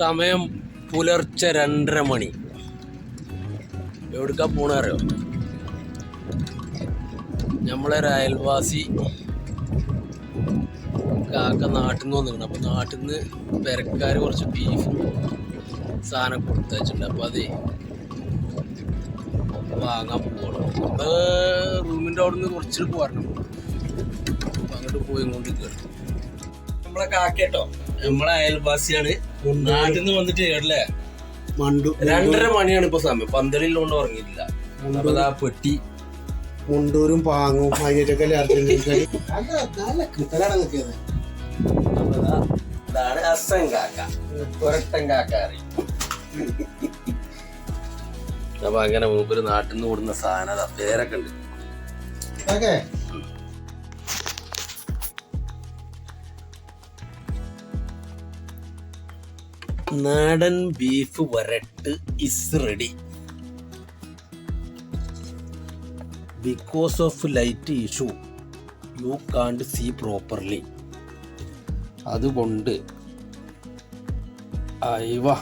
സമയം പുലർച്ചെ രണ്ടര മണി. എവിടുക്കാ പോണറിയോ നമ്മളൊരു അയൽവാസി കാക്ക നാട്ടിൽ നിന്ന് വന്നിരിക്കണം അപ്പോൾ നാട്ടിൽ നിന്ന് പെരക്കാർ കുറച്ച് ബീഫും സാധനം കൊടുത്തയച്ചിട്ടുണ്ട്. അപ്പോൾ അതെ വാങ്ങാൻ പോകണം അത് റൂമിന്റെ അവിടെ നിന്ന് കുറച്ചിട്ട് പോരണം. അങ്ങോട്ട് പോയി കൊണ്ട് നമ്മളെ കാക്കേട്ടോ നമ്മളെ അയൽവാസിയാണ്. നാട്ടിൽ നിന്ന് വന്നിട്ട് കേട്ടില്ലേ? മണ്ടു രണ്ടര മണിയാണ് ഇപ്പൊ സമയം. പന്തലിലോണ്ട് ഉറങ്ങിയില്ല അപ്പൊ പെട്ടി. മുണ്ടൂരും പാങ്ങും ദാ ഇതാണ് അസൻ കാക്ക. ഒരട്ടൻ കാക്ക അറിയും. അപ്പൊ അങ്ങനെ മൂപ്പര് നാട്ടിൽ നിന്ന് കൂടുന്ന സാധനം ദാ പേരൊക്കെ ഉണ്ട്. ഓക്കെ. നാടൻ beef വരട്ട് is ready because of light issue you can't see properly അതുകൊണ്ട് അയവ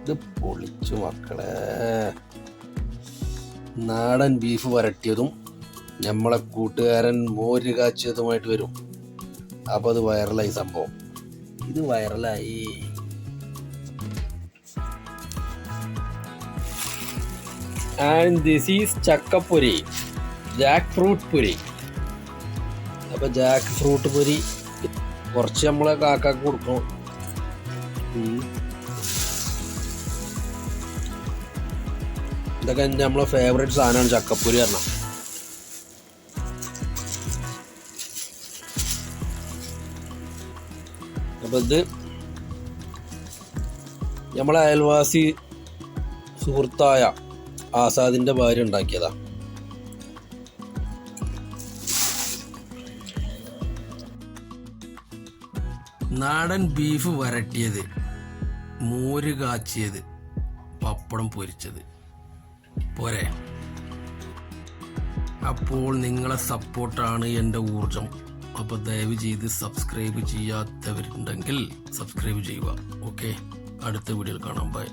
ഇത് പൊളിച്ചു മക്കളെ. നാടൻ ബീഫ് വരട്ടിയതും നമ്മളെ കൂട്ടുകാരൻ മോര് കാച്ചിയതുമായിട്ട് വരും. അപ്പോൾ അത് വൈറലായി സംഭവം. ഇത് വൈറലായി and this is ചക്കപ്പൊരി. Jackfruit പൊരി. അപ്പോൾ ജാക്ക് ഫ്രൂട്ട് പൊരി കുറച്ച് നമ്മൾ കാക്കാക്ക് കൊടുക്കണം. ഇതൊക്കെ എന്റെ നമ്മളെ ഫേവറേറ്റ് സാധനമാണ് ചക്കപ്പൊരി പറഞ്ഞാൽ അപ്പൊ ഇത് നമ്മളെ അയൽവാസി സുഹൃത്തായ ആസാദിന്റെ ഭാര്യ ഉണ്ടാക്കിയതാണ് നാടൻ ബീഫ് വരട്ടിയത് മോര് കാച്ചിയത് പപ്പടം പൊരിച്ചത്. പോരെ. അപ്പോൾ നിങ്ങളെ സപ്പോർട്ടാണ് എന്റെ ഊർജം അപ്പോൾ ദയവ് ചെയ്ത് സബ്സ്ക്രൈബ് ചെയ്യാത്തവരുണ്ടെങ്കിൽ സബ്സ്ക്രൈബ് ചെയ്യുക. ഓക്കെ. അടുത്ത വീഡിയോയിൽ കാണാം. ബൈ.